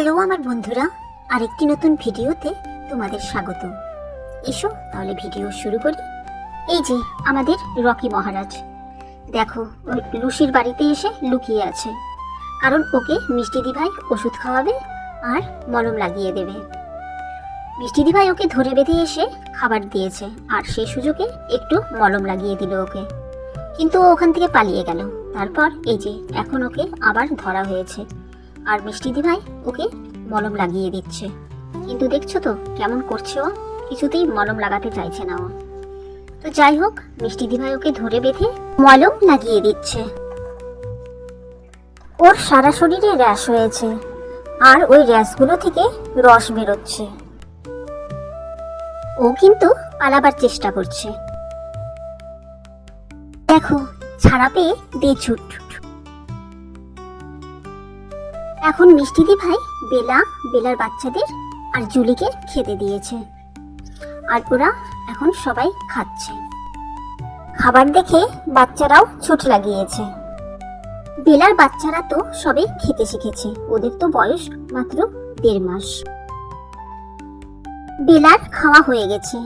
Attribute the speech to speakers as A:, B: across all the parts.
A: Hello, আমার বন্ধুরা। আরেকটি নতুন ভিডিওতে তোমাদের স্বাগত। এসো, তাহলে ভিডিও শুরু করি। এই যে, আমাদের রকি মহারাজ। দেখো লুসির বাড়িতে এসে লুকিয়ে আছে। কারণ ওকে মিষ্টি দিভাই ওষুধ খাওয়াবে আর মলম লাগিয়ে দেবে। মিষ্টি দিভাই ওকে ধরে বেঁধে এসে খাবার দিয়েছে, আর সেই সুযোগে একটু মলম লাগিয়ে দিল ওকে। কিন্তু ও ওখান থেকে পালিয়ে গেল। তারপর এই যে, এখন ওকে আবার ধরা হয়েছে। আর মিষ্টি দিভাই ওকে মলম লাগিয়ে দিচ্ছে। কিন্তু দেখছ তো কেমন করছে ও? কিছুতেই মলম লাগাতে চাইছে না ও। তো যাই হোক, মিষ্টি দিভাই ওকে ধরে বেঁধে মলম লাগিয়ে দিচ্ছে। ওর সারা শরীরে র্যাশ হয়েছে আর ওই র্যাশগুলো থেকে রস বেরোচ্ছে। ও কিন্তু পালাবার চেষ্টা করছে। দেখো, ছাড়া পেয়ে দে ছুট। এখন মিষ্টি দি ভাই বেলা, বেলার বাচ্চাদের আর জুলিকে খেতে দিয়েছে। আর ওরা এখন সবাই খাচ্ছে। খাবার দেখে বাচ্চারাও ছুট লাগিয়েছে। বেলার বাচ্চারা তো সবে খেতে শিখেছে। ওদের তো বয়স মাত্র দেড় মাস। বেলার খাওয়া হয়ে গেছে।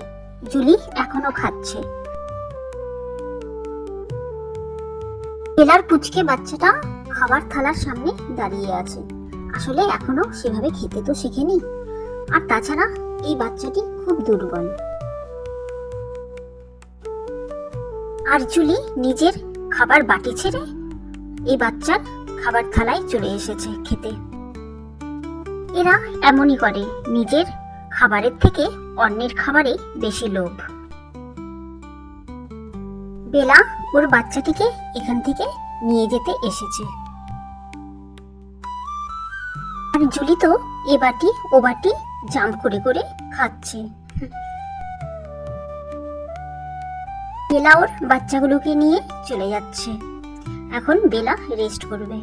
A: জুলি এখনও খাচ্ছে। বেলার পুচকে বাচ্চাটা খাবার থালার সামনে দাঁড়িয়ে আছে। আসলে এখনও সেভাবে খেতে তো শেখেনি। আর তাছাড়া এই বাচ্চাটি খুব দুর্বল। আর জুলি নিজের খাবার বাটি ছেড়ে এই বাচ্চার খাবার থালায় চলে এসেছে খেতে। এরা এমনই করে, নিজের খাবারের থেকে অন্যের খাবারে বেশি লোভ। বেলা ওর বাচ্চাটিকে এখান থেকে নিয়ে যেতে এসেছে। আর জুলি তো এ বাটি, ও বাটি জাম্প করে করে খাচ্ছে। বেলা ওর বাচ্চাগুলোকে নিয়ে চলে যাচ্ছে। এখন বেলা রেস্ট করবে।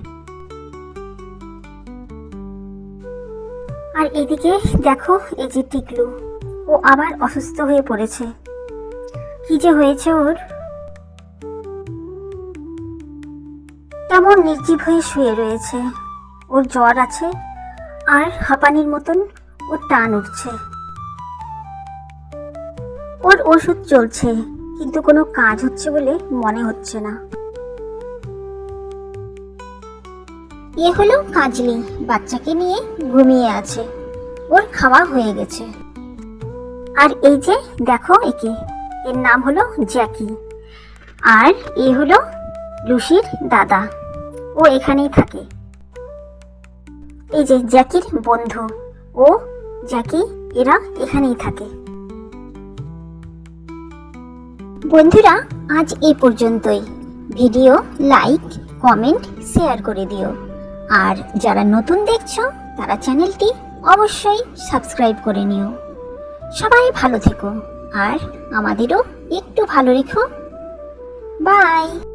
A: আর এদিকে দেখো এই যে টিকলু, ও আবার অসুস্থ হয়ে পড়েছে। কি যে হয়েছে ওর? কেমন নির্জীব হয়ে শুয়ে রয়েছে। ওর জ্বর আছে আর হাঁপানির মতন ওর টান উঠছে। ওর ওষুধ চলছে, কিন্তু কোনো কাজ হচ্ছে বলে মনে হচ্ছে না। এ হলো কাজলি, বাচ্চাকে নিয়ে ঘুমিয়ে আছে। ওর খাওয়া হয়ে গেছে। আর এই যে দেখো একে, এর নাম হলো জ্যাকি। আর এ হলো লুসির দাদা। ও এখানেই থাকে। এই যে জ্যাকির বন্ধু। ও, জ্যাকি, এরা এখানেই থাকে। বন্ধুরা, আজ এই পর্যন্তই। ভিডিও লাইক, কমেন্ট, শেয়ার করে দিও। আর যারা নতুন দেখছ, তারা চ্যানেলটি অবশ্যই সাবস্ক্রাইব করে নিও। সবাই ভালো থেকো। আর আমাদেরও একটু ভালো রেখো। বাই।